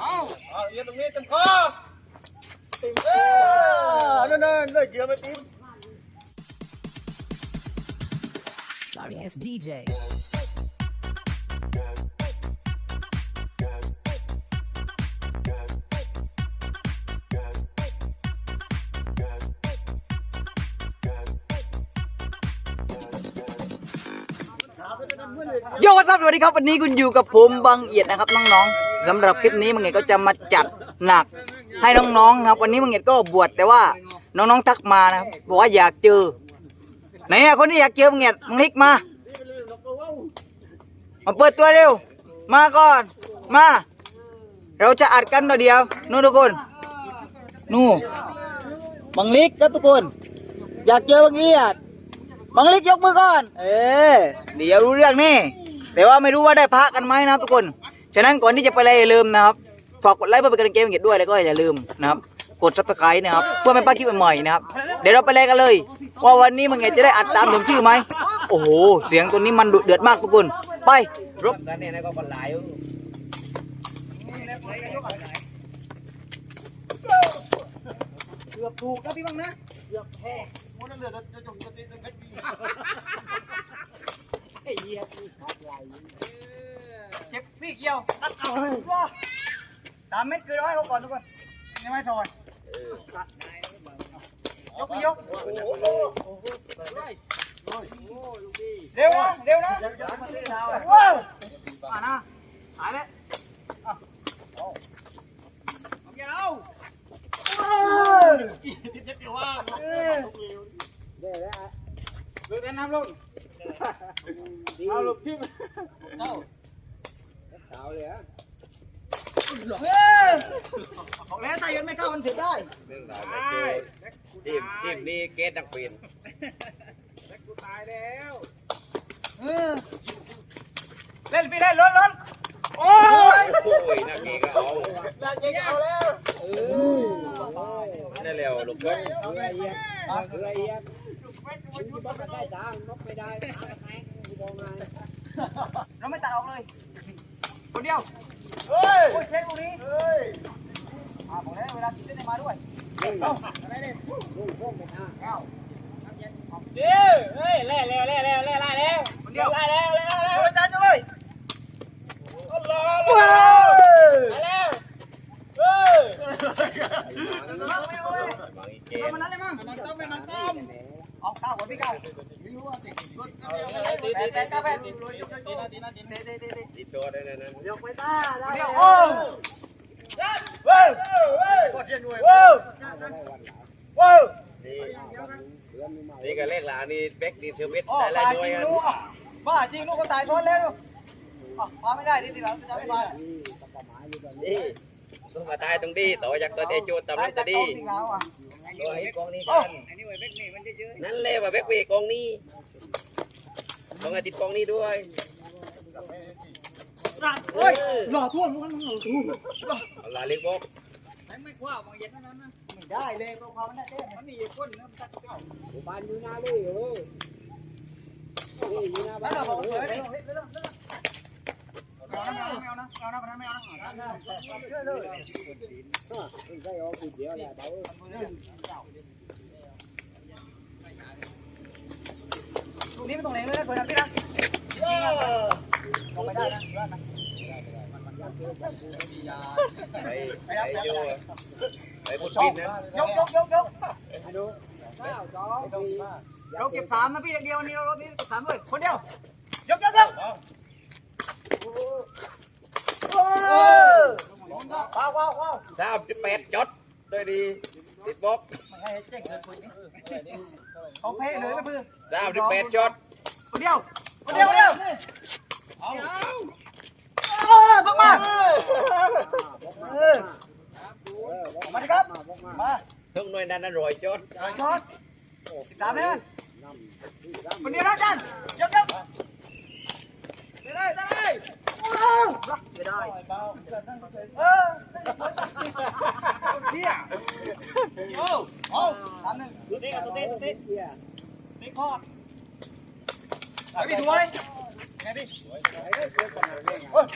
เอาเอาเอียงตรงนี้เต็มคอเออนั่นนั่นเลยเจือไม่ปี๊บ Sorry ass DJ. โยวัสดีครับวันนี้คุณอยู่กับผมบังเอียดนะครับน้องๆ สำหรับคลิปนี้มังเอียก็จะมาจัดหนักให้น้องๆนะครับ วันนี้มังเอียดก็บวชแต่ว่าน้องๆทักมานะครับบอกว่าอยากเจอไหนอะคนที่อยากเจอมังเอียดมังลิกมา มาเปิดตัวเร็ว มาก่อนมา เราจะอัดกันตัวเดียวนู่นทุกคนนู่นบังลิกครับทุกคน อยากเจอบังเอียดบังลิกยกมือก่อน เออเดี๋ยวรู้เรื่องนี่แต่ว่าไม่รู้ว่าได้พักกันไหมนะทุกคน ฉะนั้นก่อนที่จะไปอะไรอย่าลืมนะครับ ฝากกดไลค์เพื่อเป็นกำลังใจให้เกียรติด้วยแล้วก็อย่าลืมนะครับ กดซับสไครต์นะครับ เพื่อไม่พลาดคลิปใหม่ๆนะครับ เดี๋ยวเราไปเลยกันเลย ว่าวันนี้มังเอกจะได้อัดตามถึงชื่อไหม โอ้โห เสียงตัวนี้มันดุเดือดมากทุกคน ไปรบกันเนี่ยนะก็บรรลัยเกือบถูกนะพี่บังนะเหลือเพื่อจ็ บพี่เกี่ยวตัดเอาว้าสามเม็ดคือร้อยเขาก่อนทุกคนยังไม่ซอยยกไปยกเร็วนะเร็วนะว้าวอ่านะหายแล้วเอาเอาเอาเออลูกแนะนำลูกเอาลูกพี่ เฮ้ยบอกแล้วถ้ายังไม่เข้ามันเสียได้เรื่องราวในทีมทีมนี้เกตดังปีนกูตายแล้วเออเล่นพี่เล่นล้นล้นโอ้ยโอ้ยนักเกก็เอาน่าเจ๊งเอาแล้วได้แล้วลูกเอ้ยเราไม่ตัดออกเลย คนเดียว เฮ้ย โอ้ยเช็คตรงนี้ เฮ้ยอ่าบอกแล้วเวลากินเล่นให้มาด้วยเอาอะไรเนี่ยเอาเดี๋ยวเฮ้ยเล่เร็วเร็วเร็วเร็วไล่เร็วคนเดียวไล่เร็วเร็วเร็วเอาไปจานจังเลยรอว้าวไล่เร็วเฮ้ยมาไม่เอาเลยบางอีเกต้มมันนั้นเลยมั้งมันต้มมันต้มเอาเก้าก่อนพี่เก้าไม่รู้ว่าติดรถแปดแปดเก้าแปดตีนาตีนาตีนาตีตีตีตีตีตัวได้นั่นเดี๋ยวโอ้เว้ยกดเย็นด้วยเว้ยเว้ยนี่นี่ก็เลขหลานี่เบ็กดีเทอร์เวทอ๋อได้ตายด้จวยริงกันรู้อะบ้าจริงลูกก็ตายซ้อนแล้วอ๋อมาไม่ได้ดิทีหลังจะไม่มานี่ต้องมาตายตรงดีต่อจากตัวเดจูตามตายนั้นจาตักวดีกองจริงแล้วอะตัวไอ้กองนี้กัน นั่นเลยว่าเบ็กเวกองนี้ต้องอาทิตย์กองนี้ด้วยเฮ้ยหล่อทั่วมันหล่อทั่วเอาลาลิกบอกไม่ได้เลยเพราะความมันได้เต้มันมีคนนะมันตัดเก้าบ้านอยู่หน้าเลยเออบ้านเราบอกสวยเลยไม่เอานะไม่เอานะไม่เอานะไม่เอานะลูกนี้ไม่ต้อ งเล็งเลยนะเปิดน้ำพี่นะลงไปได้นะไปไปโยไปพุดบินนะยกยกยกยกเราเก็บสามนะพี่เดียวนี้เราเก็บสามด้วยคนเดียวยกยกยกว้าวว้าวว้าวสามสิบแปดจดด้วยดีติดบอกไม่ให้เจ๊งเกินคนนี้ เขาเพ่เลยไม่พื้นสามสิบแปดจดคนเดียวคนเดียวคนเดียวเอาต้องมาเออมาดิครับมาเพิ่งหน่วยนั้นอร่อยจดช็อตสิบสามเลยคนเดียวนะจันยกยกได้ได้ได้ไม่ได้เออเฮีย โอ้โอ้สามหนึ่งดูดิดูดิดูดินี่คอดไอ้พี่ดูไว้ไงพี่เฮ้ย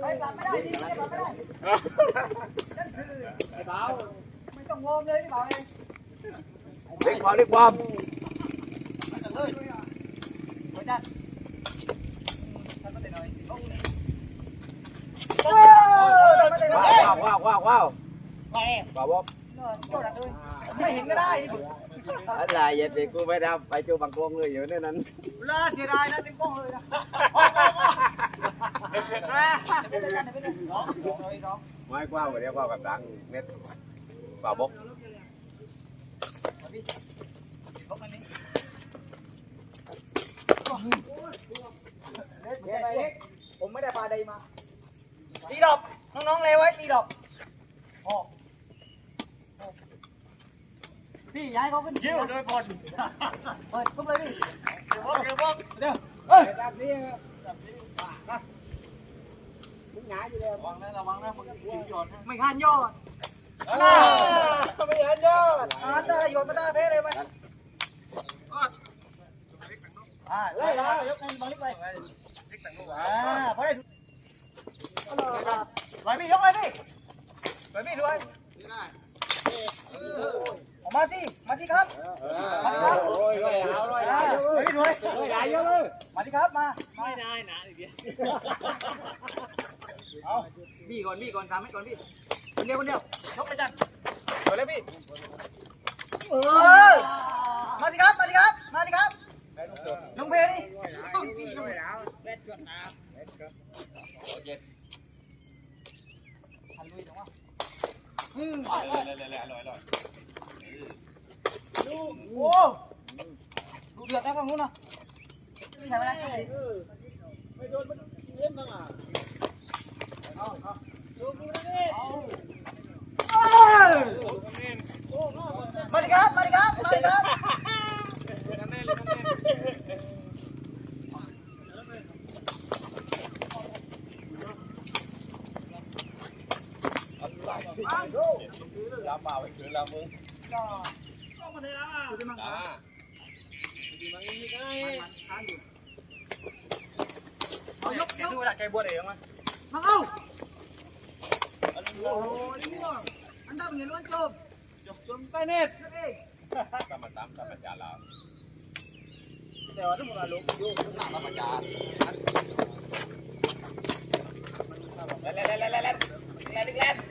ไปกลับไม่ได้ดิกลับไม่ได้ไอ้เบาไม่ต้องงอมเลยพี่เบาเองเด็กความเด็กความโอ้ยไม่ได้เลย ว้าวว้าวว้าวว้าวว้าวว้าวไม่เห็นก็ได้อะไรอย่าเด็กกูไม่ได้ไปจูบังกงเลยอยู่ในนั้นล่าเสียดายนะเต็มกล้องเลยนะไม่กว้างกว่านี้กว้างกับดังเน็ตว้าวบ๊อบผมไม่ได้ปลาใดมา ตีดอกน้องๆเลยไว้ตีดอกโอ้พี่ย้ายเขาขึ้นเยี่ยวโดยบอลเปิดทุบเลยดิเดี๋ยวเดี๋ยวเดี๋ยวเฮ้ยมึงหงายอยู่แล้วระวังนะระวังนะมึงยิงยอดไม่หันยอดไม่หันยอดอ่าได้ยอดมาได้เพลเลยไหมอ่าเลยนะยกเงินบังลิกไปอ่าพอได้ ไหวพี่ยกเลยพี่ไหวพี่ด้วยออกมาสิ มาสิครับ มาสิครับโอ้ยร้อยเอาร้อยอ่าไหวพี่ด้วยร้อยใหญ่เยอะเลยมาสิครับมาไม่ได้นะอีกเดียวเอาบี้ก่อนบี้ก่อนทำให้ก่อนพี่คนเดียวคนเดียวยกเลยจันไปเลยพี่เออ đảm bảo anh chuyện làm luôn không có thể làm à đi mang cá đi mang gì cái ăn được ông cây bua để không anh mang ông anh đang người luôn chôm chôm tay nết cảm ơn tám cảm ơn trả làm Hãy subscribe cho kênh Ghiền Mì Gõ Để không bỏ lỡ những video hấp dẫn lên lên lên lên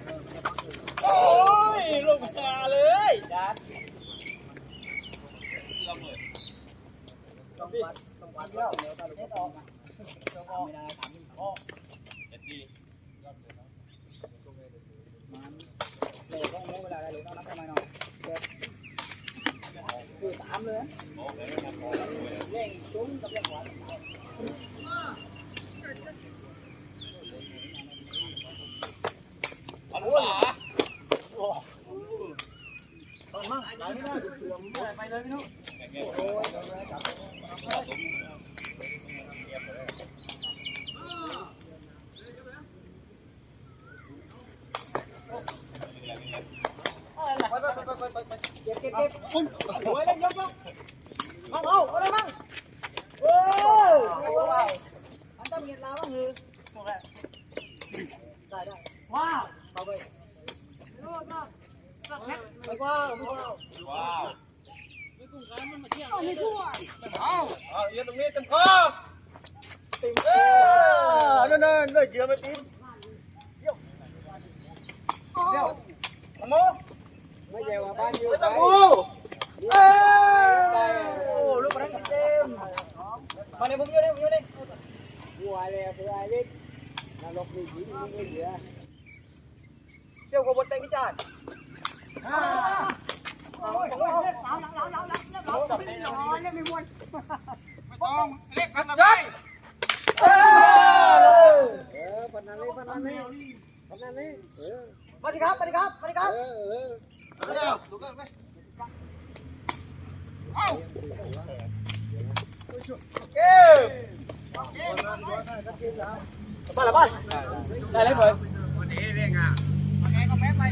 ยลงมาเลยจัดระเบิดต้องวัดต้องวัดแล้วเดี๋ยวตาลูกไม่ออกอะทำไม่ได้ทำไม่ออกเอ็ดดี้มันเร็วต้องรู้เวลาอะไรรู้ต้องนับทำไมเนาะเด็ดคือสามเลยเร่งจุ้มกับเร่งหัว ไปเลยพี่นุ๊กไปไปไปไปไปเก็บเก็บเก็บคุณโอ้ยเล่นยกยกมั่งเอาเอาเลยมั่งโอ้ยอันตั้งเงียบลาบ้างเหรอได้ได้ว้าวเอาไปไม่ว้าวไม่ว้าวว้าวเอา ไม่ช่วยเอาเอาเยอะตรงนี้เต็มคอติ่มเออนั่นนั่นเลยเจือไปติ่มเดี๋ยวเดี๋ยวโมไม่ใช่ว่าบ้านอยู่ไม่ไหนต้องกูเออลูกมันเต็มมาเนี่ยผมอยู่นี่ผมอยู่นี่วัวเลยวัวเล็กนรกดีจริงไม่เหลือเดี๋ยวกูบนเต็มพิจารณ์ ต้องเรียกพันอะไรเออพันอะไรพันอะไรพันอะไรมาดิครับมาดิครับมาดิครับเร็วดูกันไปเอาเก็บบ้านละบ้านได้เลยเพื่อนวันนี้เรียกอ่ะวันนี้ก็แม่ไป